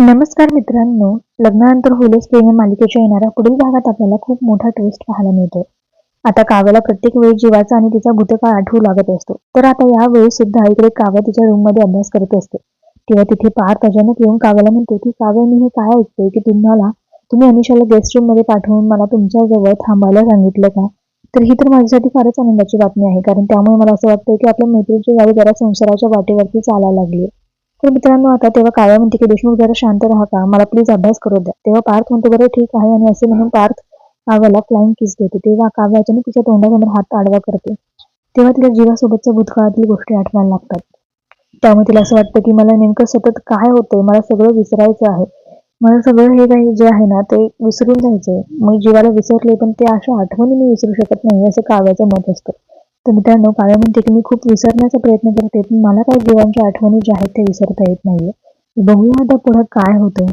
नमस्कार मित्रांनो लग्नानंतर होलीच प्रेम मालिकेच्या येणाऱ्या पुढील भागात आपल्याला खूप मोठा ट्विस्ट पाहायला मिळतो आता काव्याला प्रत्येक वेळी जीवाचा आणि तिचा भूतकाळ आठवू लागत असतो. तर आता या वेळी सुद्धा इकडे काव्या तिच्या रूममध्ये अभ्यास करत असते. तेव्हा तिथे पार्थ अचानक येऊन काव्याला म्हणतो की काव्या मी हे काय ऐकते की तुम्हाला तुम्ही अनिशाला गेस्ट रूममध्ये पाठवून मला तुमच्या जवळ थांबायला सांगितलं का? तर ही तर माझ्यासाठी फारच आनंदाची बातमी आहे. कारण त्यामुळे मला असं वाटतं की आपल्या मैत्रीची गाडी जरा संसाराच्या वाटेवरती चालायला लागली तर मित्रांनो आता तेव्हा काव्या म्हणते की देशमुख जरा शांत राहा का? मला प्लीज अभ्यास करू द्या. तेव्हा पार्थ म्हणतो बरं ठीक आहे. आणि असे म्हणून पार्थ काव्याला फ्लाइंग किस देते. तेव्हा काव्या अचानक तिच्या तोंडासमोर हात आडवा करते. तेव्हा तिला जीवासोबतच्या भूतकाळातील गोष्टी आठवायला लागतात. त्यामुळे तिला असं वाटतं की मला नेमकं सतत काय होतंय? मला सगळं विसरायचं आहे. मला सगळं हे काही जे आहे ना ते विसरून जायचंय. मग जीवाला विसरले पण ते अशा आठवणी मी विसरू शकत नाही असं काव्याचं मत असतं. तर मित्रांनो काय म्हणते की मी खूप विसरण्याचा प्रयत्न करते पण मला काही जीवांच्या आठवणी ज्या आहेत त्या विसरता येत नाहीये. बघूया आता पुढे काय होतंय.